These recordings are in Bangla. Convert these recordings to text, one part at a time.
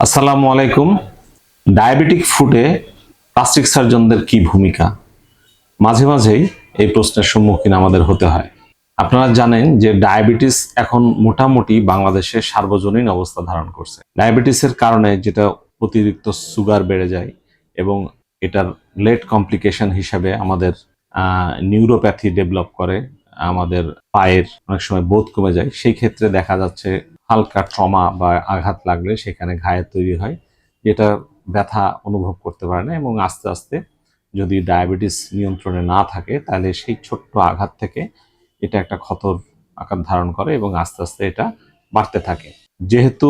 আসসালামু আলাইকুম। ডায়াবেটিক ফুডে প্লাস্টিক সার্জনদের কি ভূমিকা? মাঝে মাঝেই এই প্রশ্নের সম্মুখীন আমাদের হতে হয়। আপনারা জানেন যে ডায়াবেটিস এখন মোটামুটি বাংলাদেশে সার্বজনীন অবস্থা ধারণ করছে। ডায়াবেটিসের কারণে যেটা অতিরিক্ত সুগার বেড়ে যায় এবং এটার লেট কমপ্লিকেশন হিসাবে আমাদের নিউরোপ্যাথি ডেভেলপ করে, আমাদের পায়ের অনেক সময় বোধ কমে যায়। সেই ক্ষেত্রে দেখা যাচ্ছে হালকা ট্রমা বা আঘাত লাগলে সেখানে ঘায়ের তৈরি হয়, যেটা ব্যথা অনুভব করতে পারে না এবং আস্তে আস্তে যদি ডায়াবেটিস নিয়ন্ত্রণে না থাকে, তাহলে সেই ছোট্ট আঘাত থেকে এটা একটা ক্ষতর আকার ধারণ করে এবং আস্তে আস্তে এটা বাড়তে থাকে। যেহেতু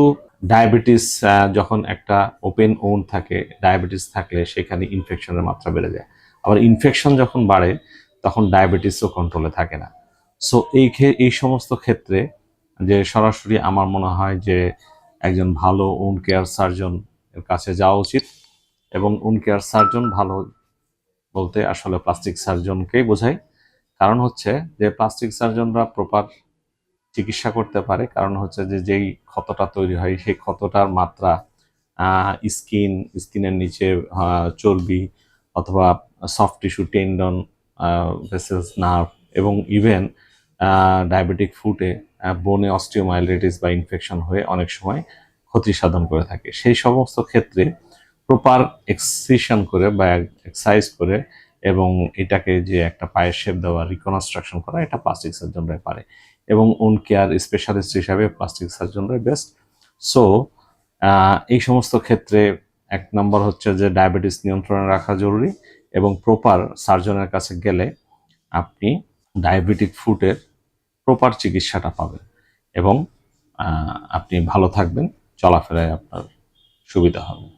ডায়াবেটিস যখন একটা ওপেন ওন থাকে, ডায়াবেটিস থাকলে সেখানে ইনফেকশনের মাত্রা বেড়ে যায়। আবার ইনফেকশন যখন বাড়ে, তখন ডায়াবেটিসও কন্ট্রোলে থাকে না। সো এই এই সমস্ত ক্ষেত্রে যে সরাসরি আমার মনে হয় যে একজন ভালো উন কেয়ার সার্জন এর কাছে যাওয়া উচিত এবং উন কেয়ার সার্জন ভালো বলতে আসলে প্লাস্টিক সার্জনকেই বোঝায় কারণ হচ্ছে যে প্লাস্টিক সার্জনরা প্রপার চিকিৎসা করতে পারে। কারণ হচ্ছে যে যেই ক্ষতটা তৈরি হয় সেই ক্ষতটার মাত্রা স্কিন, স্কিনের নিচে চর্বি অথবা soft tissue, tendon vessels, nerve এবং ইভেন ডায়াবেটিক ফুটে বোনে অস্টিওমাইলাইটিস বা ইনফেকশন হয়ে অনেক সময় ক্ষতি সাধন করে থাকে। সেই সমস্ত ক্ষেত্রে প্রপার এক্সিশন করে বা এক্সারসাইজ করে এবং এটাকে যে একটা পায়ের শেপ দেওয়া রিকনস্ট্রাকশন করা, এটা প্লাস্টিক সার্জনরাই পারে এবং ওন কেয়ার স্পেশালিস্ট হিসাবে প্লাস্টিক সার্জনরাই বেস্ট সো এই সমস্ত ক্ষেত্রে এক নম্বর হচ্ছে যে ডায়াবেটিস নিয়ন্ত্রণে রাখা জরুরি এবং প্রপার সার্জনের কাছে গেলে আপনি ডায়াবেটিক ফুটের প্রপার চিকিৎসাটা পাবেন এবং আপনি ভালো থাকবেন চলাফেরায় আপনার সুবিধা হবে।